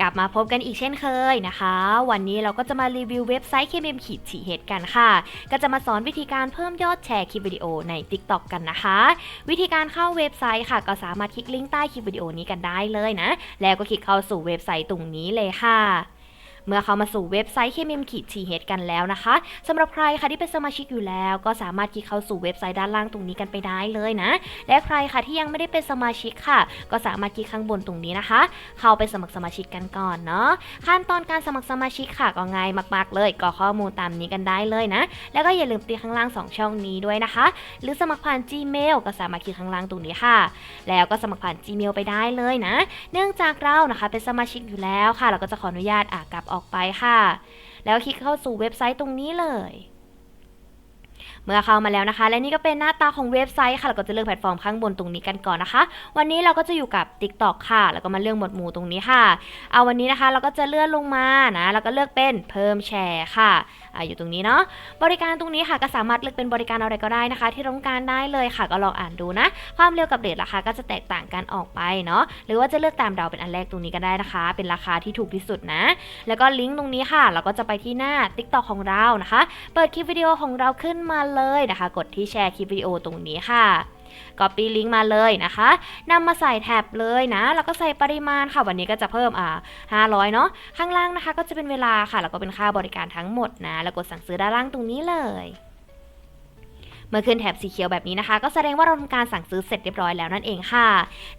กลับมาพบกันอีกเช่นเคยนะคะ วันนี้เราก็จะมารีวิวเว็บไซต์ KMM ขีดฉีเหตุกันค่ะ ก็จะมาสอนวิธีการเพิ่มยอดแชร์คลิปวิดีโอใน TikTok กันนะคะ วิธีการเข้าเว็บไซต์ค่ะ ก็สามารถคลิกลิงก์ใต้คลิปวิดีโอนี้กันได้เลยนะ แล้วก็คลิกเข้าสู่เว็บไซต์ตรงนี้เลยค่ะ เมื่อเข้ามาสู่เว็บไซต์ KMM ขีดฉีเหตุกันแล้วนะคะสำหรับใครค่ะที่เป็นสมาชิกอยู่แล้ว ก็สามารถคลิกเข้าสู่เว็บไซต์ด้านล่างตรงนี้กันไปได้เลยนะ และใครค่ะที่ยังไม่ได้เป็นสมาชิกค่ะ ก็สามารถคลิกข้างบนตรงนี้นะคะ เข้าไปสมัครสมาชิกกันก่อนเนาะขั้นตอนการสมัครสมาชิกค่ะก็ง่ายมาก ๆ เลยก็ข้อมูลตามนี้กันได้เลยนะ แล้วก็อย่าลืมตีข้างล่าง 2 ช่องนี้ด้วยนะคะ หรือสมัครผ่าน Gmail ก็สามารถคลิกข้างล่างตรงนี้ค่ะ แล้วก็สมัครผ่าน Gmail ไปได้เลยนะ เนื่องจากเรานะคะเป็นสมาชิกอยู่แล้วค่ะ เราก็จะขออนุญาตอ่ากลับออกไปค่ะ แล้วคลิกเข้าสู่เว็บไซต์ตรงนี้เลย เมื่อเข้ามาแล้วนะคะ และนี่ก็เป็นหน้าตาของเว็บไซต์ค่ะเราก็จะเลือกแพลตฟอร์มข้างบนตรงนี้กันก่อนนะคะ วันนี้เราก็จะอยู่กับ TikTok ค่ะ แล้วก็มาเลือกหมวดหมู่ตรงนี้ค่ะ เอาวันนี้นะคะ เราก็จะเลื่อนลงมานะแล้วก็เลือกเป็นเพิ่มแชร์ค่ะ อยู่ตรงนี้เนาะบริการตรงนี้ค่ะก็สามารถเลือกเป็นบริการอะไรก็ได้นะคะ ที่ต้องการได้เลยค่ะก็ลองอ่านดูนะ ความเร็วกับเรทราคาก็จะแตกต่างกันออกไปเนาะหรือว่าจะเลือกตามเดาเป็นอันแรกตรงนี้ก็ได้นะคะ เป็นราคาที่ถูกที่สุดนะ แล้วก็ลิงก์ตรงนี้ค่ะ เราก็จะไปที่หน้า TikTok ของเรานะคะ เปิดคลิปวิดีโอของเราขึ้นมาเลยนะคะ กดที่แชร์คลิปวิดีโอตรงนี้ค่ะ Copy ลิงก์มาเลยนะคะนำมาใส่แท็บเลยนะ แล้วก็ใส่ปริมาณค่ะ วันนี้ก็จะเพิ่มอ่า500 เนาะ ข้างล่างนะคะก็จะเป็นเวลาค่ะ แล้วก็เป็นค่าบริการทั้งหมดนะ แล้วกดสั่งซื้อด้านล่างตรงนี้เลย เมื่อขึ้นแถบสีเขียวแบบนี้นะคะ ก็แสดงว่าเราทำการสั่งซื้อเสร็จเรียบร้อยแล้วนั่นเองค่ะ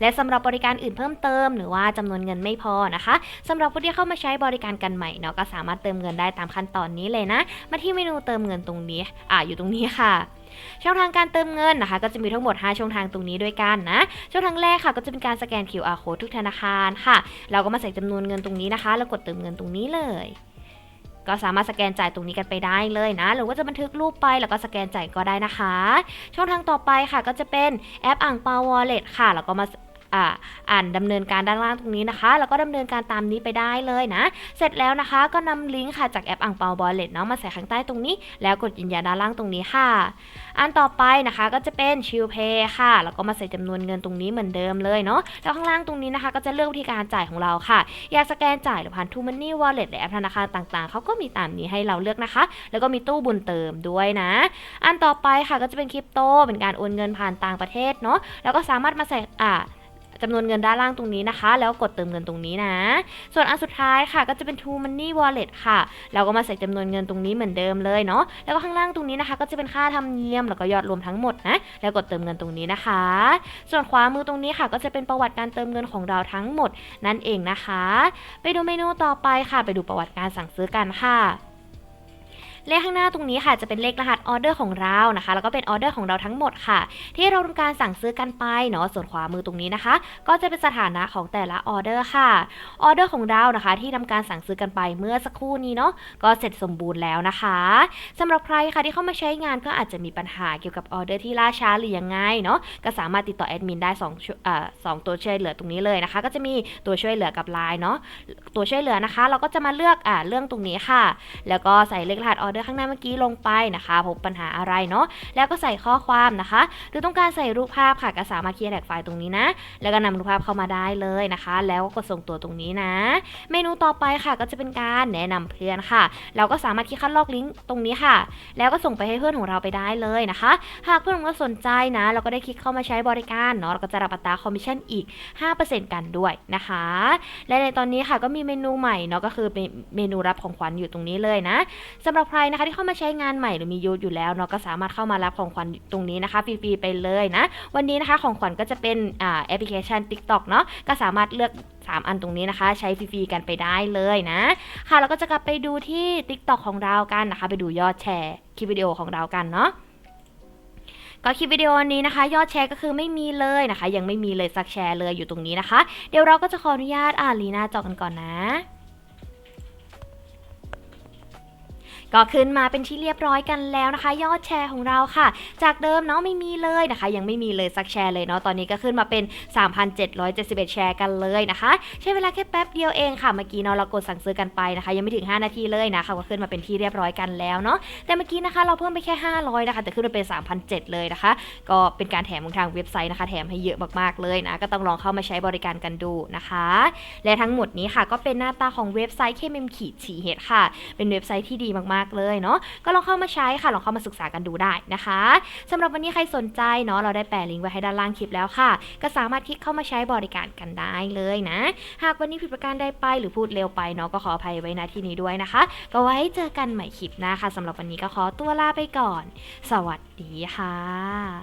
และสำหรับบริการอื่นเพิ่มเติม หรือว่าจำนวนเงินไม่พอนะคะสำหรับผู้ที่เข้ามาใช้บริการกันใหม่เนาะก็สามารถเติมเงินได้ตามขั้นตอนนี้เลยนะ มาที่เมนูเติมเงินตรงนี้อ่าอยู่ตรงนี้ค่ะช่องทางการเติมเงินนะคะ ก็จะมีทั้งหมด 5 ช่องทางตรงนี้ด้วยกันนะ ช่องทางแรกค่ะก็จะเป็นการสแกน QR code ทุกธนาคารค่ะ เราก็มาใส่จำนวนเงินตรงนี้นะคะ แล้วกดเติมเงินตรงนี้เลย ก็สามารถสแกนจ่ายตรงนี้กันไปได้เลยนะ หรือว่าจะบันทึกรูปไปแล้วก็สแกนจ่ายก็ได้นะคะ ช่องทางต่อไปค่ะก็จะเป็นแอปอ่างเปาวอลเล็ตค่ะ แล้วก็มา อ่านดำเนินการด้านล่างตรงนี้นะคะ แล้วก็ดำเนินการตามนี้ไปได้เลยนะ เสร็จแล้วนะคะ ก็นำลิงก์ค่ะจากแอปอ่างเปาวอลเลตเนาะมาใส่ข้างใต้ตรงนี้ แล้วกดยืนยันด้านล่างตรงนี้ค่ะ อันต่อไปนะคะก็จะเป็นชิลเพย์ค่ะ แล้วก็มาใส่จำนวนเงินตรงนี้เหมือนเดิมเลยเนาะ แล้วข้างล่างตรงนี้นะคะ ก็จะเลือกวิธีการจ่ายของเราค่ะ อยากสแกนจ่ายหรือผ่านทูมันนี่วอลเล็ตหรือแอปธนาคารต่างๆ เขาก็มีตามนี้ให้เราเลือกนะคะ แล้วก็มีตู้บุญเติมด้วยนะ อันต่อไปค่ะก็จะเป็นคริปโต เป็นการโอนเงินผ่านต่างประเทศเนาะ แล้วก็สามารถมาใส่อ่า จำนวนเงินด้านล่างตรงนี้นะคะ แล้วกดเติมเงินตรงนี้นะ ส่วนอันสุดท้ายค่ะก็จะเป็น True Money Wallet ค่ะ เราก็มาใส่จำนวนเงินตรงนี้เหมือนเดิมเลยเนาะแล้วก็ข้างล่างตรงนี้นะคะ ก็จะเป็นค่าธรรมเนียมแล้วก็ยอดรวมทั้งหมดนะแล้วกดเติมเงินตรงนี้นะคะ ส่วนขวามือตรงนี้ค่ะ ก็จะเป็นประวัติการเติมเงินของเราทั้งหมดนั่นเองนะคะ ไปดูเมนูต่อไปค่ะ ไปดูประวัติการสั่งซื้อกันค่ะ เลขข้างหน้าตรงนี้ค่ะจะเป็นเลขรหัสออเดอร์ของเรานะคะ แล้วก็เป็นออเดอร์ของเราทั้งหมดค่ะ ที่เราทำการสั่งซื้อกันไปเนาะส่วนขวามือตรงนี้นะคะ ก็จะเป็นสถานะของแต่ละออเดอร์ค่ะออเดอร์ของเรานะคะ ที่ทำการสั่งซื้อกันไปเมื่อสักครู่นี้เนาะก็เสร็จสมบูรณ์แล้วนะคะสำหรับใครค่ะที่เข้ามาใช้งานก็อาจจะมีปัญหาเกี่ยวกับออเดอร์ที่ล่าช้าหรือยังไงเนาะก็สามารถติดต่อแอดมินได้2อ่อสองตัวช่วยเหลือตรงนี้เลยนะคะ ก็จะมีตัวช่วยเหลือกับไลน์เนาะตัวช่วยเหลือนะคะ เราก็จะมาเลือกอ่าเรื่องตรงนี้ค่ะ แล้วก็ใส่เลขรหัสออเดอร์ข้างหน้าเมื่อกี้ลงไปนะคะ พบปัญหาอะไรเนาะแล้วก็ใส่ข้อความนะคะ หรือต้องการใส่รูปภาพค่ะก็สามารถเคลียร์แท็กไฟล์ตรงนี้นะ แล้วก็นำรูปภาพเข้ามาได้เลยนะคะ แล้วก็กดส่งตัวตรงนี้นะ เมนูต่อไปค่ะก็จะเป็นการแนะนำเพื่อนค่ะ เราก็สามารถคลิกคัดลอกลิงก์ตรงนี้ค่ะ แล้วก็ส่งไปให้เพื่อนของเราไปได้เลยนะคะ หากเพื่อนของเราสนใจนะ เราก็ได้คลิกเข้ามาใช้บริการเนาะเราก็จะรับอัตราคอมมิชชั่นอีก 5%กันด้วยนะคะ และในตอนนี้ค่ะก็มีเมนูใหม่เนาะก็คือเป็นเมนูรับของขวัญอยู่ตรงนี้เลยนะสำหรับใครนะคะที่เข้ามาใช้งานใหม่หรือมียูทอยู่แล้วเนาะก็สามารถเข้ามารับของขวัญตรงนี้นะคะฟรีๆไปเลยนะ วันนี้นะคะของขวัญก็จะเป็นอ่าแอปพลิเคชัน TikTok เนาะก็สามารถเลือก 3 อันตรงนี้นะคะ ใช้ฟรีๆกันไปได้เลยนะ ค่ะแล้วก็จะกลับไปดูที่ TikTok ของเรากันนะคะ ไปดูยอดแชร์คลิปวิดีโอของเรากันเนาะก็คลิปวิดีโอนี้นะคะ ยอดแชร์ก็คือไม่มีเลยนะคะ ยังไม่มีเลยสักแชร์เลยอยู่ตรงนี้นะคะ เดี๋ยวเราก็จะขออนุญาตอ่านลีน้าจอกันก่อนนะ ก็ขึ้นมาเป็นที่เรียบร้อยกันแล้วนะคะ ยอดแชร์ของเราค่ะ จากเดิมเนาะไม่มีเลยนะคะ ยังไม่มีเลยสักแชร์เลยเนาะตอนนี้ก็ขึ้นมาเป็น 3,771 แชร์กันเลยนะคะ ใช้เวลาแค่แป๊บเดียวเองค่ะเมื่อกี้เนาะเรากดสั่งซื้อกันไปนะคะ ยังไม่ถึง 5 นาทีเลยนะคะก็ขึ้นมาเป็นที่เรียบร้อยกันแล้วเนาะแต่เมื่อกี้นะคะเราเพิ่มไปแค่ 500 นะคะ แต่ขึ้นมาเป็น 3,700 เลยนะคะ ก็เป็นการแถมของทางเว็บไซต์นะคะ แถมให้เยอะมากๆเลยนะก็ต้องลองเข้ามาใช้บริการกันดูนะคะ และทั้งหมดนี้ค่ะก็เป็นหน้าตาของเว็บไซต์ KMM ขีดฉีเฮดค่ะ เป็นเว็บไซต์ที่ดีมากๆเลยเนาะก็ลองเข้ามาใช้ค่ะลองเข้ามาศึกษากันดูได้นะคะสำหรับวันนี้ใครสนใจเนาะเราได้แปะลิงก์ไว้ให้ด้านล่างคลิปแล้วค่ะ ก็สามารถคลิกเข้ามาใช้บริการกันได้เลยนะ หากวันนี้ผิดประการใดไปหรือพูดเร็วไปเนาะก็ขออภัยไว้นะที่นี้ด้วยนะคะ ก็ไว้เจอกันใหม่คลิปหน้าค่ะสำหรับวันนี้ก็ขอตัวลาไปก่อน สวัสดีค่ะ